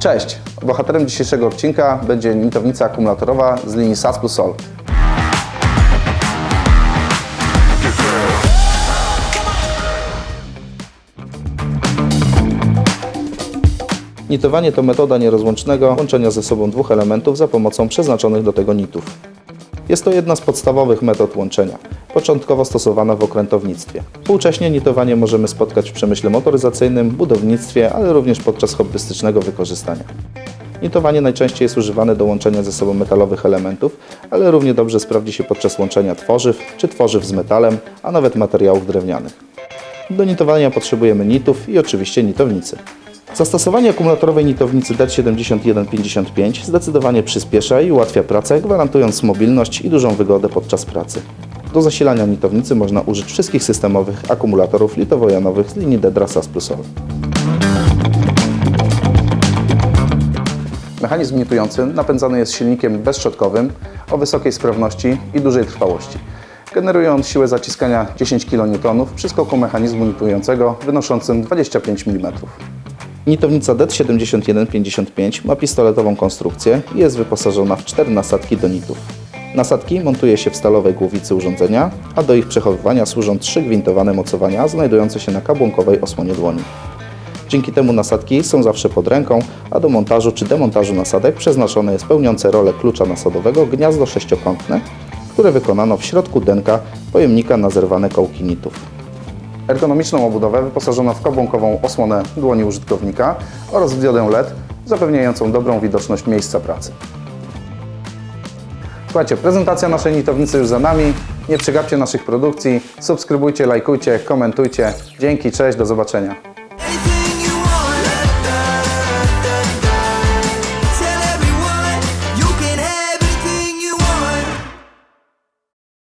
Cześć! Bohaterem dzisiejszego odcinka będzie nitownica akumulatorowa z linii SAS plus Sol. Nitowanie to metoda nierozłącznego łączenia ze sobą dwóch elementów za pomocą przeznaczonych do tego nitów. Jest to jedna z podstawowych metod łączenia, początkowo stosowana w okrętownictwie. Współcześnie nitowanie możemy spotkać w przemyśle motoryzacyjnym, budownictwie, ale również podczas hobbystycznego wykorzystania. Nitowanie najczęściej jest używane do łączenia ze sobą metalowych elementów, ale równie dobrze sprawdzi się podczas łączenia tworzyw czy tworzyw z metalem, a nawet materiałów drewnianych. Do nitowania potrzebujemy nitów i oczywiście nitownicy. Zastosowanie akumulatorowej nitownicy DET7155 zdecydowanie przyspiesza i ułatwia pracę, gwarantując mobilność i dużą wygodę podczas pracy. Do zasilania nitownicy można użyć wszystkich systemowych akumulatorów litowo-jonowych z linii Dedra SAS Plus All. Mechanizm nitujący napędzany jest silnikiem bezszczotkowym o wysokiej sprawności i dużej trwałości. Generuje on siłę zaciskania 10 kN przy skoku mechanizmu nitującego wynoszącym 25 mm. Nitownica DET7155 ma pistoletową konstrukcję i jest wyposażona w cztery nasadki do nitów. Nasadki montuje się w stalowej głowicy urządzenia, a do ich przechowywania służą trzy gwintowane mocowania znajdujące się na kabłonkowej osłonie dłoni. Dzięki temu nasadki są zawsze pod ręką, a do montażu czy demontażu nasadek przeznaczone jest pełniące rolę klucza nasadowego gniazdo sześciokątne, które wykonano w środku denka pojemnika na zerwane kołki nitów. Ergonomiczną obudowę wyposażono w kabłonkową osłonę dłoni użytkownika oraz w diodę LED zapewniającą dobrą widoczność miejsca pracy. Słuchajcie, prezentacja naszej nitownicy już za nami. Nie przegapcie naszych produkcji. Subskrybujcie, lajkujcie, komentujcie. Dzięki, cześć, do zobaczenia.